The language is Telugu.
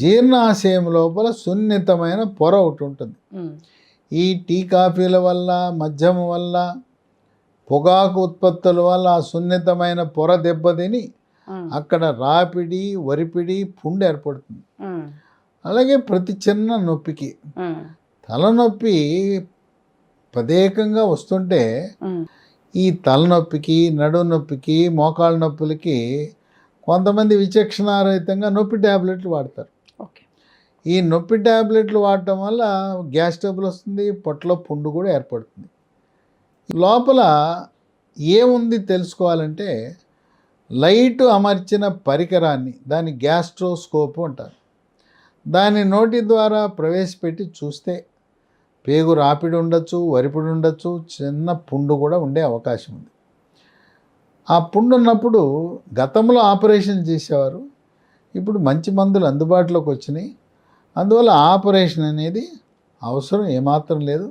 జీర్ణాశయం లోపల సున్నితమైన పొర ఒకటి ఉంటుంది. ఈ టీ కాఫీల వల్ల మద్యం వల్ల పొగాకు ఉత్పత్తుల వల్ల ఆ సున్నితమైన పొర దెబ్బతిని అక్కడ రాపిడి వరిపిడి పుండు ఏర్పడుతుంది. అలాగే ప్రతి చిన్న నొప్పికి తలనొప్పి ప్రత్యేకంగా వస్తుంటే ఈ తలనొప్పికి నడుము నొప్పికి మోకాళ్ళ నొప్పులకి కొంతమంది విచక్షణారహితంగా నొప్పి ట్యాబ్లెట్లు వాడతారు. ఈ నొప్పి ట్యాబ్లెట్లు వాడటం వల్ల గ్యాస్ ట్రబుల్ వస్తుంది పొట్టలో పుండు కూడా ఏర్పడుతుంది. లోపల ఏముంది తెలుసుకోవాలంటే లైట్ అమర్చిన పరికరాన్ని దాన్ని గ్యాస్ట్రోస్కోప్ అంటారు. దాన్ని నోటి ద్వారా ప్రవేశపెట్టి చూస్తే పేగు రాపిడి ఉండొచ్చు వరిపిడి ఉండొచ్చు చిన్న పుండు కూడా ఉండే అవకాశం ఉంది. ఆ పుండు ఉన్నప్పుడు గతంలో ఆపరేషన్ చేసేవారు ఇప్పుడు మంచి మందులు అందుబాటులోకి వచ్చినాయి. అందువల్ల ఆపరేషన్ అనేది అవసరం ఏమాత్రం లేదు.